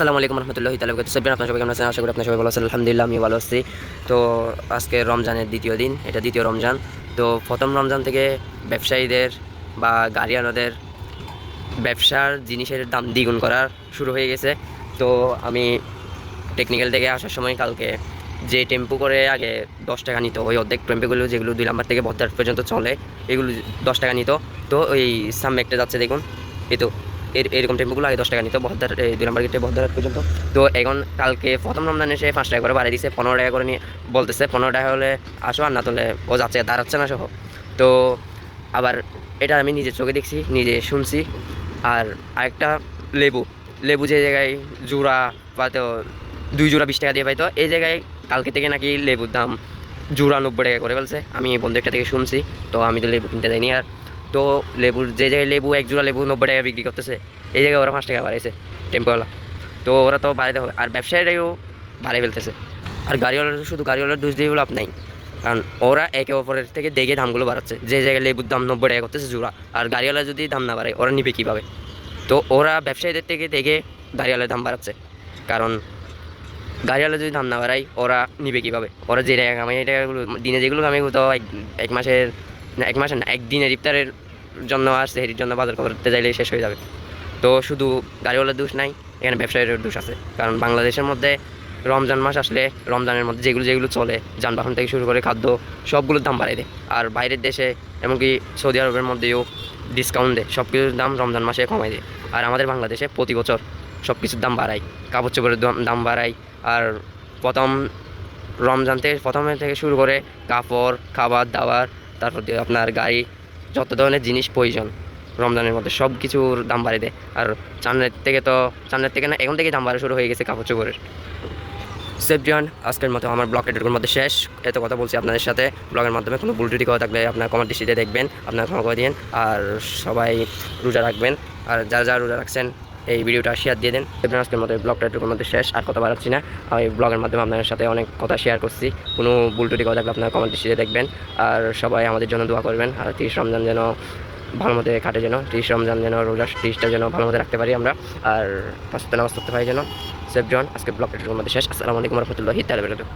আসসালামু আলাইকুম রহমতুল্লাহি তালা সাব্বিন আপনার সবাই কেমন আছেন? আশা করি আপনার সবাই ভালো আছেন। আলহামদুলিল্লাহ আমি ভালো আছি। তো আজকে রমজানের দ্বিতীয় দিন, এটা দ্বিতীয় রমজান। তো প্রথম রমজান থেকে ব্যবসায়ীদের বা গাড়িয়ানদের ব্যবসার জিনিসের দাম দ্বিগুণ করা শুরু হয়ে গেছে। তো আমি টেকনিক্যাল থেকে আসার সময় কালকে যে টেম্পো করে আগে দশ টাকা নিত, ওই অর্ধেক টেম্পোগুলো যেগুলো দুই নাম্বার থেকে বদ্দার পর্যন্ত চলে, এগুলো দশ টাকা নিত। তো ওই সামনে একটা যাচ্ছে দেখুন, এই তো এর এরকম টেম্পোগুলো আগে দশ টাকা নিত, বহদ্দার, এই দুই নম্বর গেটে বহদ্দার পর্যন্ত। তো এখন কালকে প্রথম রমজান এসে পাঁচ টাকা করে বাড়িয়ে দিছে, পনেরো টাকা করে নিয়ে বলতেছে, পনেরো টাকা হলে আসো আর না তাহলে ও যাচ্ছে, দাঁড়াচ্ছে না সহ। তো আবার এটা আমি নিজের চোখে দেখছি, নিজে শুনছি। আর আরেকটা লেবু লেবু যে জায়গায় জোড়া বা তো দুই জোড়া বিশ টাকা দিয়ে পাইতো, এই জায়গায় কালকে থেকে নাকি লেবুর দাম জোড়া নব্বই টাকা করে ফেলছে। আমি বন্ধু একটা থেকে শুনছি, তো আমি তো লেবু কিনতে যাইনি আর তো লেবুর, যে জায়গায় লেবু, এক জোড়া লেবু নব্বই টাকা বিক্রি করতেছে, এই জায়গায় ওরা পাঁচ টাকা বাড়াইছে, টেম্পোওয়ালা। তো ওরা তো বাড়াইতে হবে। আর ব্যবসায়ীরাও বাড়াই ফেলতেছে। আর গাড়িওয়ালার শুধু গাড়িওয়ালার দোষ দিয়ে লাভ নাই। কারণ ওরা একে অপরের থেকে দেখে দামগুলো বাড়াচ্ছে। যে জায়গায় লেবুর দাম নব্বই টাকা করতেছে জোড়া, আর গাড়িওয়ালা যদি দাম না বাড়ায়, ওরা নিবে কীভাবে? তো ওরা ব্যবসায়ীদের থেকে দেখে গাড়িওয়ালার দাম বাড়াচ্ছে। কারণ গাড়িওয়ালা যদি দাম না বাড়ায়, ওরা নিবে কীভাবে? ওরা যে টাকা কামাই এই টাকাগুলো, দিনে যেগুলো কামাই তো এক মাসের এক মাসের না, একদিনের ইফতারের জন্য আর সেহরির জন্য বাজার করতে চাইলে শেষ হয়ে যাবে। তো শুধু গাড়িওয়ালার দোষ নাই, এখানে ব্যবসায়ীর দোষ আছে। কারণ বাংলাদেশের মধ্যে রমজান মাস আসলে রমজানের মধ্যে যেগুলো যেগুলো চলে, যানবাহন থেকে শুরু করে খাদ্য, সবগুলোর দাম বাড়াই দেয়। আর বাইরের দেশে, এমনকি সৌদি আরবের মধ্যেও ডিসকাউন্ট দেয় সব কিছুর দাম রমজান মাসে কমাই দেয়। আর আমাদের বাংলাদেশে প্রতি বছর সব কিছুর দাম বাড়ায়, কাপড় চোপড়ের দাম বাড়ায়। আর প্রথম রমজান থেকে, প্রথমে থেকে শুরু করে কাপড়, খাবার, দাবার তারপর দিয়ে আপনার গাড়ি, যত ধরনের জিনিস প্রয়োজন, রমজানের মধ্যে সব কিছুর দাম বাড়িয়ে দেয়। আর চান্দের থেকে তো চান্দের থেকে না, এখন থেকে দাম বাড়া শুরু হয়ে গেছে কাপড় চোপড়ের। সেফজন আজকের মতো আমার ব্লগ এটুকুর মধ্যে শেষ। এত কথা বলছি আপনাদের সাথে। ব্লগের মাধ্যমে কোনো ভুল টুটি করা থাকলে আপনার কমেন্ট দৃষ্টিতে দেখবেন, আপনার ক্ষমা করে দিন আর সবাই রোজা রাখবেন। আর যারা যারা রোজা রাখছেন এই ভিডিওটা শেয়ার দিয়ে দেন। এবং আজকের মতো এই ব্লগটা এটুকুর মধ্যে শেষ। আর কথা বাড়াচ্ছি না। আমি ব্লগের মাধ্যমে আপনাদের সাথে অনেক কথা শেয়ার করছি। কোনো ভুল টুটি কথা থাকলে আপনার কমেন্ট দৃষ্টিতে দেখবেন। আর সবাই আমাদের জন্য দোয়া করবেন। আর তিরিশ রমজান যেন ভালো মতো কাটে যেন। তিরিশ রমজান যেন রোজা তিরিশটা যেন ভালো মতো রাখতে পারি আমরা। আর পাঁচটা নামাজ করতে পারি যেন। সেফ জন আজকে ব্লগটা মধ্যে শেষ। আসসালামু আলাইকুম রহমতুল্লাহি তালা